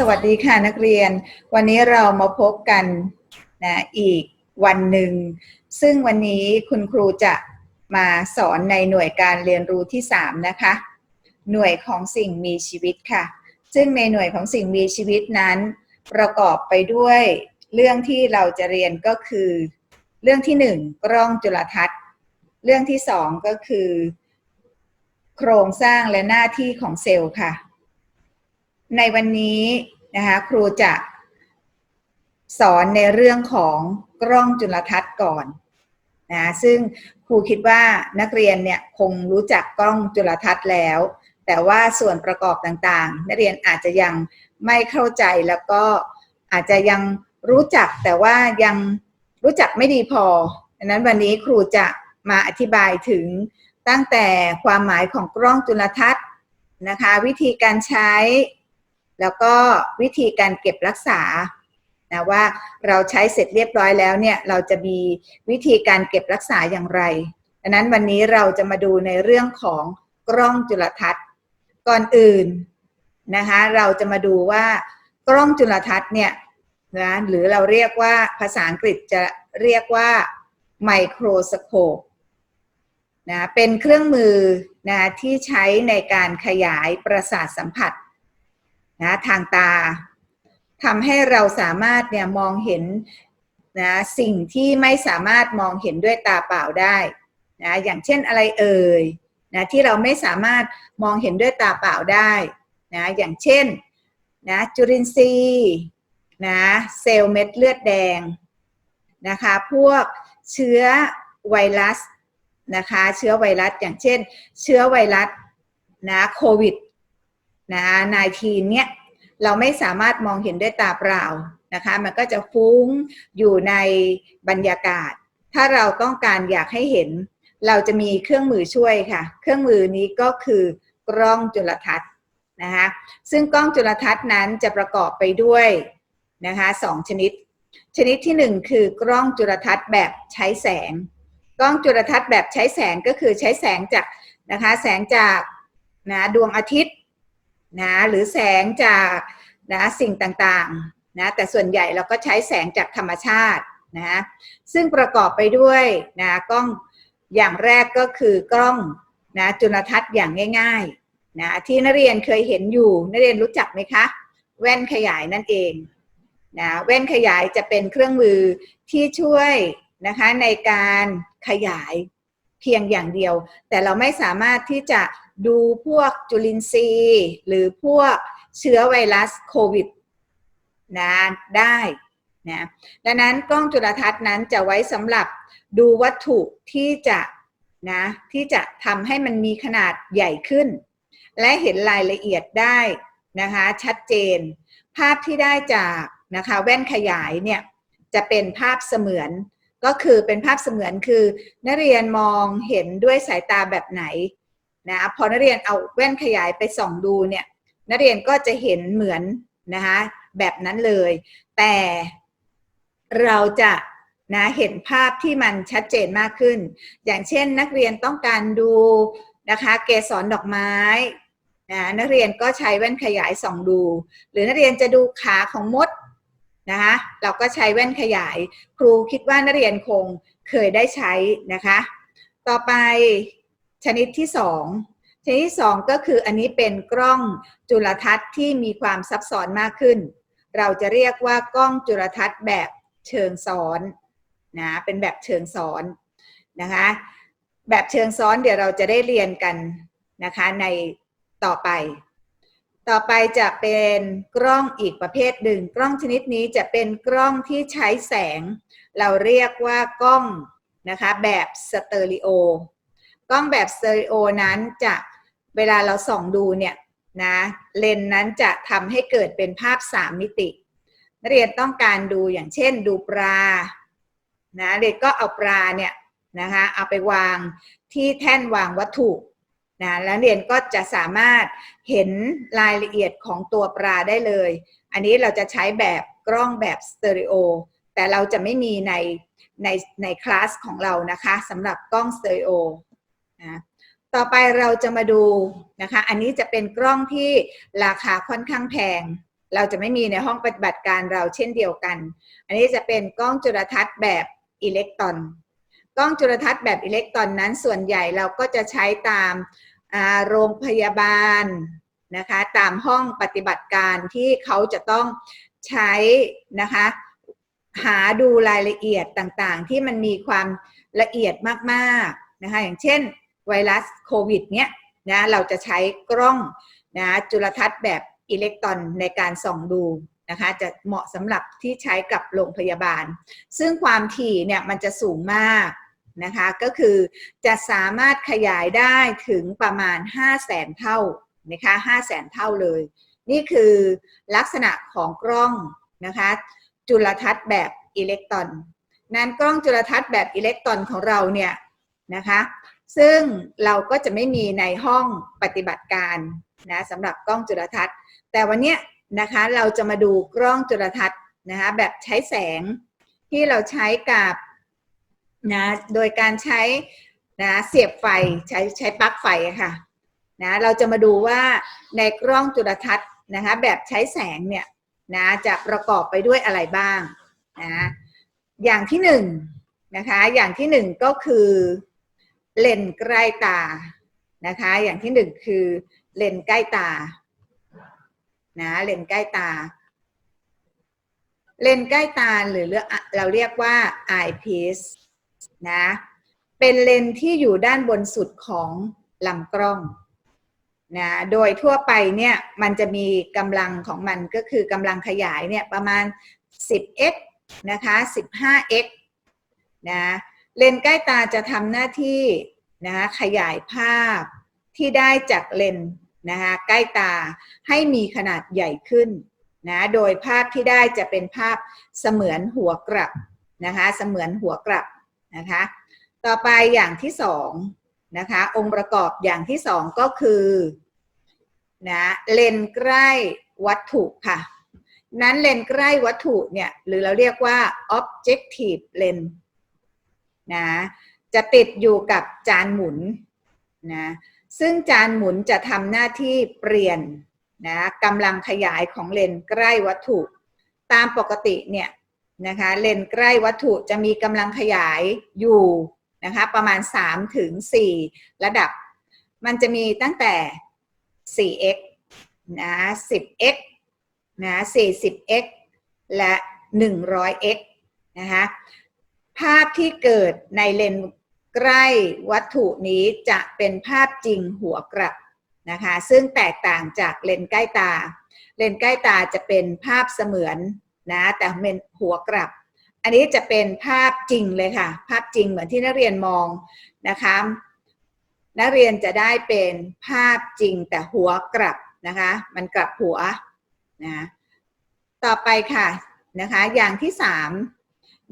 สวัสดีค่ะนักเรียน วันนี้เรามาพบกันนะอีกวันหนึ่ง ซึ่งวันนี้คุณครูจะมาสอนในหน่วยการเรียนรู้ที่ 3 นะคะ หน่วยของสิ่งมีชีวิตค่ะ ซึ่งในหน่วยของสิ่งมีชีวิตนั้น ประกอบไปด้วยเรื่องที่เราจะเรียนก็คือ เรื่องที่ 1 กล้องจุลทรรศน์ เรื่องที่ 2 ก็คือ โครงสร้างและหน้าที่ของเซลล์ค่ะ ในวันนี้นะคะครูจะสอนในเรื่องของกล้องจุลทรรศน์ก่อนนะซึ่งครูคิดว่านักเรียนเนี่ยคงรู้จักกล้องจุลทรรศน์แล้ว แต่ว่าส่วนประกอบต่างๆ นักเรียนอาจจะยังไม่เข้าใจแล้วก็อาจจะยังรู้จักแต่ว่ายังรู้จักไม่ดีพอดังนั้นวันนี้ครูจะมาอธิบายถึงตั้งแต่ความหมายของกล้องจุลทรรศน์นะคะ วิธีการใช้ แล้วก็วิธีการเก็บรักษานะว่าเราใช้เสร็จเรียบร้อยแล้วเนี่ยเราจะมีวิธีการเก็บรักษาอย่างไรดังนั้นวันนี้เราจะมาดูในเรื่องของกล้องจุลทรรศน์ก่อนอื่นนะคะเราจะมาดูว่ากล้องจุลทรรศน์เนี่ยนะหรือเราเรียกว่าภาษาอังกฤษจะเรียกว่าไมโครสโคปนะเป็นเครื่องมือนะที่ใช้ในการขยายประสาทสัมผัส นะทางตาทำให้เราสามารถเนี่ยมองเห็นนะสิ่งที่ไม่สามารถมองเห็นด้วยตาเปล่าได้นะอย่างเช่นอะไรเอ่ยนะที่เราไม่สามารถมองเห็นด้วยตาเปล่าได้นะอย่างเช่นนะจุลินทรีย์นะเซลล์เม็ดเลือดแดงนะคะพวกเชื้อไวรัสนะคะเชื้อไวรัสอย่างเช่น เชื้อไวรัสนะโควิด นะ19เนี่ยเราไม่สามารถมองเห็นด้วยตาเปล่านะคะ มันก็จะฟุ้งอยู่ในบรรยากาศ ถ้าเราต้องการอยากให้เห็น เราจะมีเครื่องมือช่วยค่ะ เครื่องมือนี้ก็คือกล้องจุลทรรศน์นะคะซึ่งกล้องจุลทรรศน์นั้นจะประกอบไปด้วยนะคะสองชนิด ชนิดที่หนึ่งคือกล้องจุลทรรศน์แบบใช้แสง กล้องจุลทรรศน์แบบใช้แสงก็คือใช้แสงจากนะคะแสงจากนะดวงอาทิตย์ นะหรือแสงจากนะสิ่งต่างๆนะแต่ส่วนใหญ่เราก็ใช้แสงจากธรรมชาตินะซึ่งประกอบไปด้วยนะกล้องอย่างแรกก็คือกล้องนะจุลทรรศน์อย่างง่ายๆนะที่นักเรียนเคยเห็นอยู่นักเรียนรู้จักไหมคะ แว่นขยายนั่นเองนะแว่นขยายจะเป็นเครื่องมือที่ช่วยนะคะในการขยาย เพียงอย่างเดียว แต่เราไม่สามารถที่จะดูพวกจุลินทรีย์ หรือพวกเชื้อไวรัสโควิดนะได้นะดังนั้นกล้องจุลทรรศน์นั้นจะไว้สำหรับดูวัตถุที่จะนะที่จะทำให้มันมีขนาดใหญ่ขึ้น และเห็นรายละเอียดได้นะคะชัดเจน ภาพที่ได้จากนะคะแว่นขยายเนี่ยจะเป็นภาพเสมือน ก็คือเป็นภาพเสมือนคือ นักเรียนมองเห็นด้วยสายตาแบบไหนนะพอนักเรียนเอาแว่นขยายไปส่องดูเนี่ยนักเรียนก็จะเห็นเหมือนนะคะแบบนั้นเลย แต่เราจะนะเห็นภาพที่มันชัดเจนมากขึ้น อย่างเช่นนักเรียนต้องการดูนะคะเกสรดอกไม้นะนักเรียนก็ใช้แว่นขยายส่องดู หรือนักเรียนจะดูขาของมด นะคะเราก็ใช้แว่นขยาย ครูคิดว่านักเรียนคงเคยได้ใช้นะคะ ต่อไปชนิดที่สองชนิดที่สองก็คืออันนี้เป็นกล้องจุลทรรศน์ที่มีความซับซ้อนมากขึ้น เราจะเรียกว่ากล้องจุลทรรศน์แบบเชิงซ้อนนะเป็นแบบเชิงซ้อนนะคะแบบเชิงซ้อนเดี๋ยวเราจะได้เรียนกันนะคะในต่อไป ต่อไปจะเป็นกล้องอีกประเภทหนึ่ง กล้องชนิดนี้จะเป็นกล้องที่ใช้แสง เราเรียกว่ากล้องนะคะแบบสเตอริโอกล้องแบบสเตอริโอนั้นจะเวลาเราส่องดูเนี่ยนะเลนนั้นจะทำให้เกิดเป็นภาพ 3 มิตินักเรียนต้องการดูอย่างเช่นดูปลานะเด็กก็เอาปลาเนี่ยนะคะเอาไปวางที่แท่นวางวัตถุ นะแล้วเรียนก็จะสามารถเห็นรายละเอียดของตัวปลาได้เลย อันนี้เราจะใช้แบบกล้องแบบสเตอริโอแต่เราจะไม่มีในในในคลาสของเรานะคะสำหรับกล้องสเตอริโอนะต่อไปเราจะมาดูนะคะ อันนี้จะเป็นกล้องที่ราคาค่อนข้างแพง เราจะไม่มีในห้องปฏิบัติการเราเช่นเดียวกัน อันนี้จะเป็นกล้องจุลทรรศน์แบบอิเล็กตรอน กล้องจุลทรรศน์แบบอิเล็กตรอนนั้นส่วนใหญ่เราก็จะใช้ตามโรงพยาบาลนะคะตามห้องปฏิบัติการที่เขาจะต้องใช้นะคะหาดูรายละเอียดต่างๆ ที่มันมีความละเอียดมากๆนะคะอย่างเช่นไวรัสโควิดเนี้ยนะเราจะใช้กล้องนะจุลทรรศน์แบบอิเล็กตรอนในการส่องดูนะคะจะเหมาะสำหรับที่ใช้กับโรงพยาบาล ซึ่งความถี่เนี่ยมันจะสูงมาก นะคะก็คือจะสามารถขยายได้ถึงประมาณ 5 0 0แสนเท่านะคะ5 0 0แสนเท่าเลย นี่คือลักษณะของกล้องนะคะจุลทรรศน์แบบอิเล็กตรอนนั้นกล้องจุลทรรศน์แบบอิเล็กตรอนของเราเนี่ยนะคะซึ่งเราก็จะไม่มีในห้องปฏิบัติการนะสำหรับกล้องจุลทรรศน์ แต่วันนี้นะคะเราจะมาดูกล้องจุลทรรศน์นะคะแบบใช้แสงที่เราใช้กับ นะโดยการใช้นะเสียบไฟใช้ใช้ปลั๊กไฟค่ะนะเราจะมาดูว่าในกล้องจุลทรรศน์นะคะแบบใช้แสงเนี่ยนะจะประกอบไปด้วยอะไรบ้างนะอย่างที่หนึ่งนะคะอย่างที่หนึ่งก็คือเลนส์ใกล้ตานะคะอย่างที่หนึ่งคือเลนส์ใกล้ตานะเลนส์ใกล้ตา เลนส์ใกล้ตาหรือเราเรียกว่า eyepiece นะ เป็นเลนที่อยู่ด้านบนสุดของลำกล้องนะ โดยทั่วไปเนี่ยมันจะมีกำลังของมันก็คือกำลังขยายเนี่ยประมาณ 10x นะคะ 15x นะ เลนใกล้ตาจะทำหน้าที่นะขยายภาพที่ได้จากเลนนะคะใกล้ตาให้มีขนาดใหญ่ขึ้นนะโดยภาพที่ได้จะเป็นภาพเสมือนหัวกลับนะคะเสมือนหัวกลับ นะคะ ต่อไปอย่างที่สองนะคะ องค์ประกอบอย่างที่สองก็คือนะเลนใกล้วัตถุค่ะ นั้นเลนใกล้วัตถุเนี่ยหรือเราเรียกว่า objective lens นะจะติดอยู่กับจานหมุนนะซึ่งจานหมุนจะทำหน้าที่เปลี่ยนนะกำลังขยายของเลนใกล้วัตถุ ตามปกติเนี่ย นะคะเลนใกล้วัตถุจะมีกำลังขยายอยู่นะคะประมาณ 3 ถึง 4 ระดับ มันจะมีตั้งแต่ 4x นะ 10x นะ 40x และ 100x นะคะภาพที่เกิดในเลนใกล้วัตถุนี้จะเป็นภาพจริงหัวกลับนะคะซึ่งแตกต่างจากเลนใกล้ตา เลนใกล้ตาจะเป็นภาพเสมือน นะแต่เป็นหัวกลับ อันนี้จะเป็นภาพจริงเลยค่ะ ภาพจริงเหมือนที่นักเรียนมองนะคะนักเรียนจะได้เป็นภาพจริงแต่หัวกลับนะคะ มันกลับหัวนะต่อไปค่ะนะคะอย่างที่สาม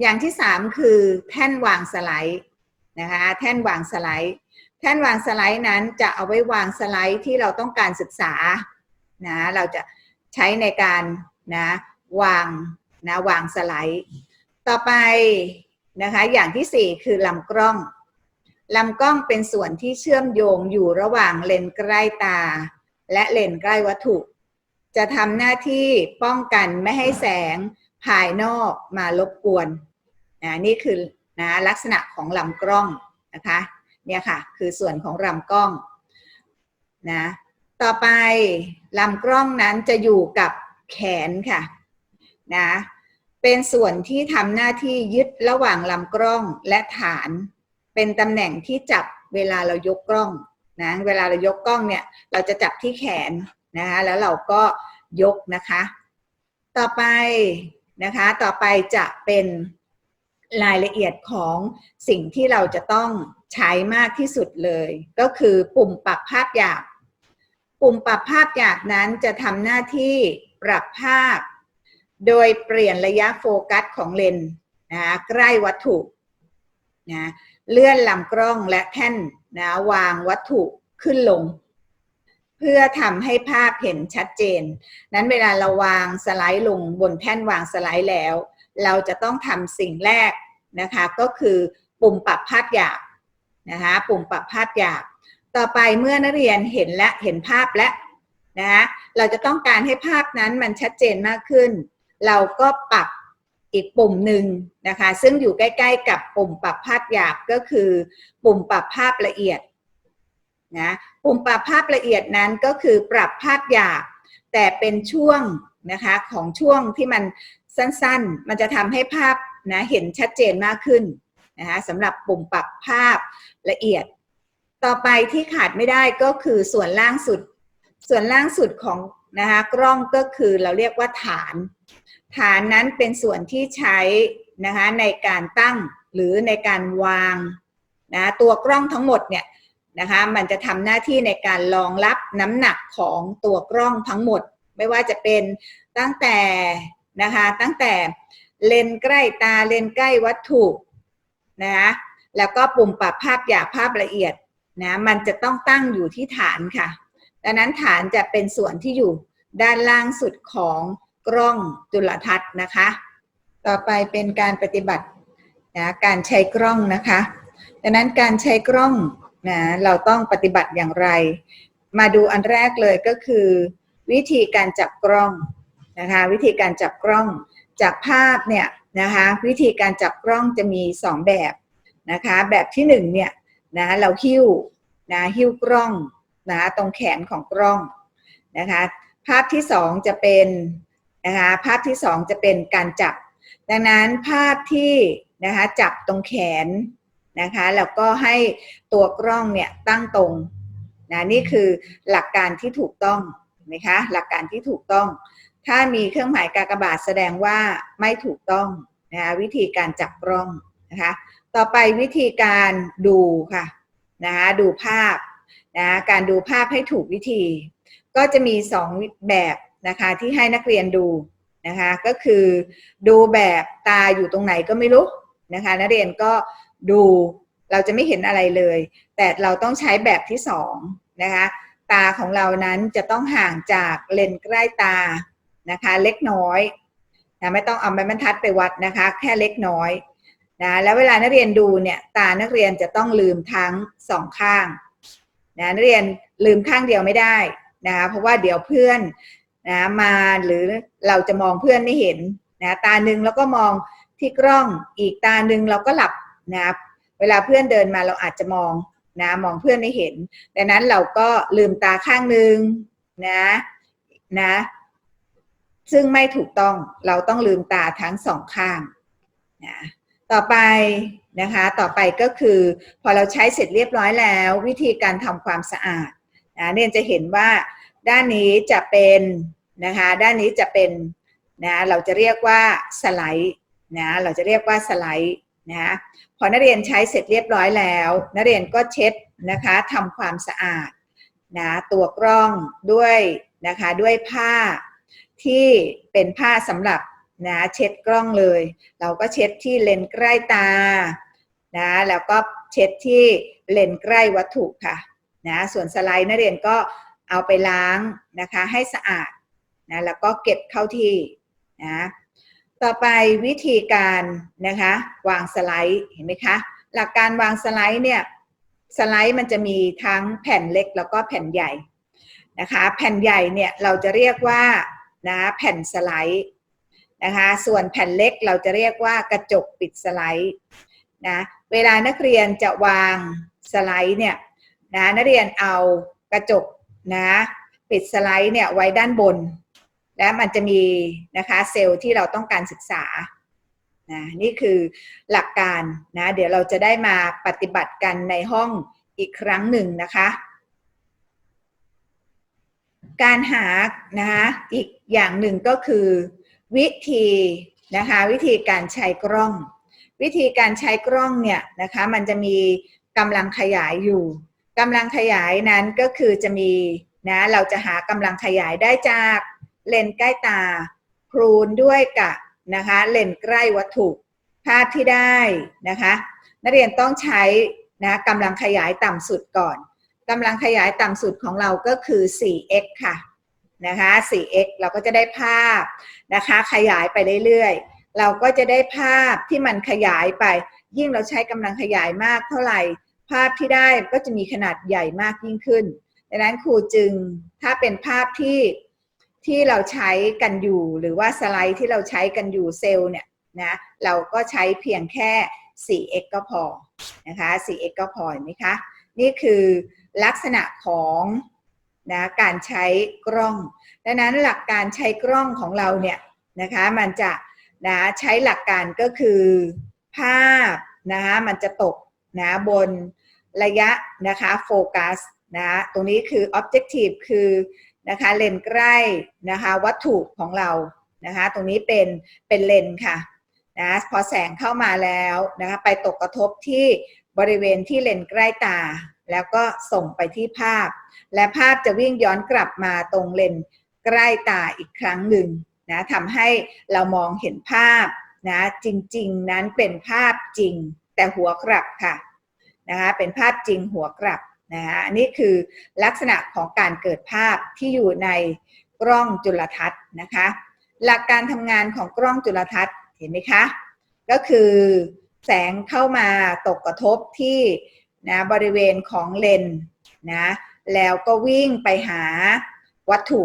อย่างที่สามคือแท่นวางสไลด์นะคะแท่นวางสไลด์ แท่นวางสไลด์นั้นจะเอาไว้วางสไลด์ที่เราต้องการศึกษานะเราจะใช้ในการนะ วางนะวางสไลด์ ต่อไปนะคะอย่างที่สี่คือลำกล้องลำกล้องเป็นส่วนที่เชื่อมโยงอยู่ระหว่างเลนใกล้ตา และเลนใกล้วัตถุ จะทำหน้าที่ป้องกันไม่ให้แสงภายนอกมารบกวนนะนี่คือนะลักษณะของลำกล้องนะคะเนี่ยค่ะคือส่วนของลำกล้องนะต่อไปลำกล้องนั้นจะอยู่กับแขนค่ะ นะเป็นส่วนที่ทำหน้าที่ยึดระหว่างลำกล้องและฐาน เป็นตำแหน่งที่จับเวลาเรายกกล้องนะเวลาเรายกกล้องเนี่ยเราจะจับที่แขนนะคะแล้วเราก็ยกนะคะ ต่อไปนะคะต่อไปจะเป็นรายละเอียดของสิ่งที่เราจะต้องใช้มากที่สุดเลย ก็คือปุ่มปรับภาพหยาบ ปุ่มปรับภาพหยาบนั้นจะทำหน้าที่ปรับภาพ โดยเปลี่ยนระยะโฟกัสของเลนส์นะใกล้วัตถุนะเลื่อนลำกล้องและแท่นนะวางวัตถุขึ้นลง เพื่อทำให้ภาพเห็นชัดเจน นั้นเวลาเราวางสไลด์ลงบนแท่นวางสไลด์แล้ว เราจะต้องทำสิ่งแรกนะคะก็คือปุ่มปรับภาพหยาบนะคะปุ่มปรับภาพหยาบ ต่อไปเมื่อนักเรียนเห็นและเห็นภาพและนะเราจะต้องการให้ภาพนั้นมันชัดเจนมากขึ้น เราก็ปรับอีกปุ่มหนึ่งนะคะ ซึ่งอยู่ใกล้ ๆ กับปุ่มปรับภาพหยาบก็คือ ปุ่มปรับภาพละเอียดนะปุ่มปรับภาพละเอียดนั้นก็คือปรับภาพหยาบ แต่เป็นช่วงนะคะของช่วงที่มันสั้นๆ มันจะทำให้ภาพนะเห็นชัดเจนมากขึ้นนะคะสำหรับปุ่มปรับภาพละเอียด ต่อไปที่ขาดไม่ได้ก็คือส่วนล่างสุด ส่วนล่างสุดของ นะคะกล้องก็คือเราเรียกว่าฐาน ฐานนั้นเป็นส่วนที่ใช้นะคะในการตั้งหรือในการวางนะตัวกล้องทั้งหมดเนี่ยนะคะมันจะทำหน้าที่ในการรองรับน้ำหนักของตัวกล้องทั้งหมด ไม่ว่าจะเป็นตั้งแต่นะคะตั้งแต่เลนใกล้ตาเลนใกล้วัตถุนะคะแล้วก็ปุ่มปรับภาพหยาบภาพละเอียดนะมันจะต้องตั้งอยู่ที่ฐานค่ะ ดังนั้นฐานจะเป็นส่วนที่อยู่ด้านล่างสุดของกล้องจุลทรรศน์นะคะ ต่อไปเป็นการปฏิบัตินะการใช้กล้องนะคะ ดังนั้นการใช้กล้องนะเราต้องปฏิบัติอย่างไร มาดูอันแรกเลยก็คือ วิธีการจับกล้องนะคะ วิธีการจับกล้องจากภาพเนี่ยนะคะวิธีการจับกล้องจะมี 2 แบบนะคะ แบบที่1เนี่ยนะเราหิ้วนะหิ้วกล้อง นะตรงแขนของกล้องนะคะภาพที่2จะเป็นนะคะภาพที่2จะเป็นการจับ ดังนั้นภาพที่นะคะจับตรงแขนนะคะแล้วก็ให้ตัวกล้องเนี่ยตั้งตรงนะนี่คือหลักการที่ถูกต้องนะคะหลักการที่ถูกต้อง ถ้ามีเครื่องหมายกากบาทแสดงว่าไม่ถูกต้องนะคะวิธีการจับกล้องนะคะต่อไปวิธีการดูค่ะนะคะดูภาพ นะการดูภาพให้ถูกวิธี ก็จะมี 2 แบบนะคะที่ให้นักเรียนดูนะคะก็คือดูแบบตาอยู่ตรงไหนก็ไม่รู้นะคะนักเรียนก็ดูเราจะไม่เห็นอะไรเลย แต่เราต้องใช้แบบที่สองนะคะตาของเรานั้นจะต้องห่างจากเลนใกล้ตานะคะเล็กน้อยนะไม่ต้องเอาไม้บรรทัดไปวัดนะคะแค่เล็กน้อยนะแล้วเวลานักเรียนดูเนี่ยตานักเรียนจะต้องลืมทั้งสองข้าง นะนักเรียนลืมข้างเดียวไม่ได้นะคะเพราะว่าเดี๋ยวเพื่อนนะมาหรือเราจะมองเพื่อนไม่เห็นนะตาหนึ่งแล้วก็มองที่กล้องอีกตาหนึ่งเราก็หลับนะเวลาเพื่อนเดินมาเราอาจจะมองนะมองเพื่อนไม่เห็นดังนั้นเราก็ลืมตาข้างหนึ่งนะนะซึ่งไม่ถูกต้องเราต้องลืมตาทั้งสองข้างนะต่อไป นะคะ ต่อไปก็คือพอเราใช้เสร็จเรียบร้อยแล้ว วิธีการทำความสะอาดนะเนี่ยจะเห็นว่าด้านนี้จะเป็นนะคะด้านนี้จะเป็นนะเราจะเรียกว่าสไลด์นะเราจะเรียกว่าสไลด์นะพอนักเรียนใช้เสร็จเรียบร้อยแล้ว นักเรียนก็เช็ดนะคะทำความสะอาดนะตัวกล้องด้วยนะคะด้วยผ้าที่เป็นผ้าสำหรับนะเช็ดกล้องเลย เราก็เช็ดที่เลนส์ใกล้ตา นะแล้วก็เช็ดที่เลนใกล้วัตถุค่ะนะส่วนสไลด์นักเรียนก็เอาไปล้างนะคะให้สะอาดนะแล้วก็เก็บเข้าที่นะต่อไปวิธีการนะคะวางสไลด์เห็นไหมคะหลักการวางสไลด์เนี่ยสไลด์มันจะมีทั้งแผ่นเล็กแล้วก็แผ่นใหญ่นะคะแผ่นใหญ่เนี่ยเราจะเรียกว่านะแผ่นสไลด์นะคะส่วนแผ่นเล็กเราจะเรียกว่ากระจกปิดสไลด์นะเวลานักเรียนจะวางสไลด์เนี่ยนะนักเรียนเอากระจกนะปิดสไลด์เนี่ยไว้ด้านบน และมันจะมีนะคะเซลล์ที่เราต้องการศึกษานะนี่คือหลักการนะเดี๋ยวเราจะได้มาปฏิบัติกันในห้องอีกครั้งหนึ่งนะคะ การหานะคะอีกอย่างหนึ่งก็คือวิธีนะคะวิธีการใช้กล้อง วิธีการใช้กล้องเนี่ยนะคะมันจะมีกำลังขยายอยู่กำลังขยายนั้นก็คือจะมีนะเราจะหากำลังขยายได้จากเลนใกล้ตาคูณด้วยกับนะคะเลนใกล้วัตถุภาพที่ได้นะคะนักเรียนต้องใช้นะกำลังขยายต่ำสุดก่อนกำลังขยายต่ำสุดของเราก็คือ 4x ค่ะนะคะ 4x เราก็จะได้ภาพนะคะขยายไปเรื่อยๆ เราก็จะได้ภาพที่มันขยายไป ยิ่งเราใช้กำลังขยายมากเท่าไหร่ ภาพที่ได้ก็จะมีขนาดใหญ่มากยิ่งขึ้นดังนั้นครูจึงถ้าเป็นภาพที่ที่เราใช้กันอยู่ หรือว่าสไลด์ที่เราใช้กันอยู่เซลล์เนี่ยนะเราก็ใช้เพียงแค่ 4x ก็พอนะคะ 4x ก็พอเห็นไหมคะนี่คือลักษณะของนะการใช้กล้อง ดังนั้นหลักการใช้กล้องของเราเนี่ยนะคะมันจะ นะใช้หลักการก็คือภาพนะคะมันจะตกนะบนระยะนะคะโฟกัสนะตรงนี้คือ objective คือนะคะเลนใกล้นะคะวัตถุของเรานะคะตรงนี้เป็นเป็นเลนค่ะนะพอแสงเข้ามาแล้วนะคะไปตกกระทบที่บริเวณที่เลนใกล้ตา แล้วก็ส่งไปที่ภาพ และภาพจะวิ่งย้อนกลับมาตรงเลนใกล้ตาอีกครั้งหนึ่ง นะทำให้เรามองเห็นภาพนะจริงๆ นั้นเป็นภาพจริงแต่หัวกลับค่ะนะคะเป็นภาพจริงหัวกลับนะคะอันนี้คือลักษณะของการเกิดภาพที่อยู่ในกล้องจุลทรรศน์นะคะหลักการทำงานของกล้องจุลทรรศน์เห็นไหมคะก็คือแสงเข้ามาตกกระทบที่นะบริเวณของเลนนะแล้วก็วิ่งไปหาวัตถุ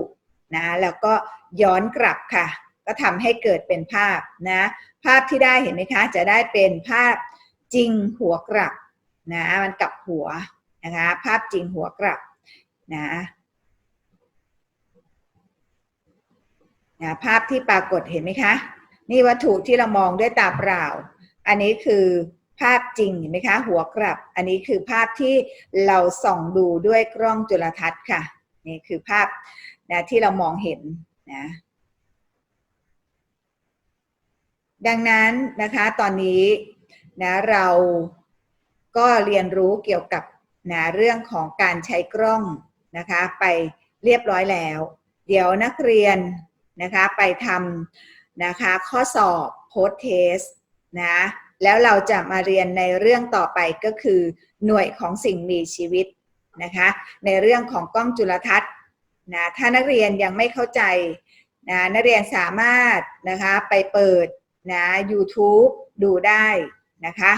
นะแล้วก็ย้อนกลับค่ะ ก็ทำให้เกิดเป็นภาพนะภาพที่ได้เห็นไหมคะ จะได้เป็นภาพจริงหัวกลับนะมันกลับหัวนะคะภาพจริงหัวกลับนะนะภาพที่ปรากฏเห็นไหมคะ นี่วัตถุที่เรามองด้วยตาเปล่า อันนี้คือภาพจริงเห็นไหมคะ หัวกลับ อันนี้คือภาพที่เราส่องดูด้วยกล้องจุลทรรศน์ค่ะนี่คือภาพ นะที่เรามองเห็นนะดังนั้นนะคะตอนนี้นะเราก็เรียนรู้เกี่ยวกับนะเรื่องของการใช้กล้องนะคะไปเรียบร้อยแล้ว เดี๋ยวนักเรียนนะคะไปทำนะคะข้อสอบโพสเทสนะแล้วเราจะมาเรียนในเรื่องต่อไปก็คือหน่วยของสิ่งมีชีวิตนะคะในเรื่องของกล้องจุลทรรศน์ นะถ้านักเรียนยังไม่เข้าใจนะนักเรียนสามารถนะคะไปเปิดนะ YouTube ดูได้นะคะ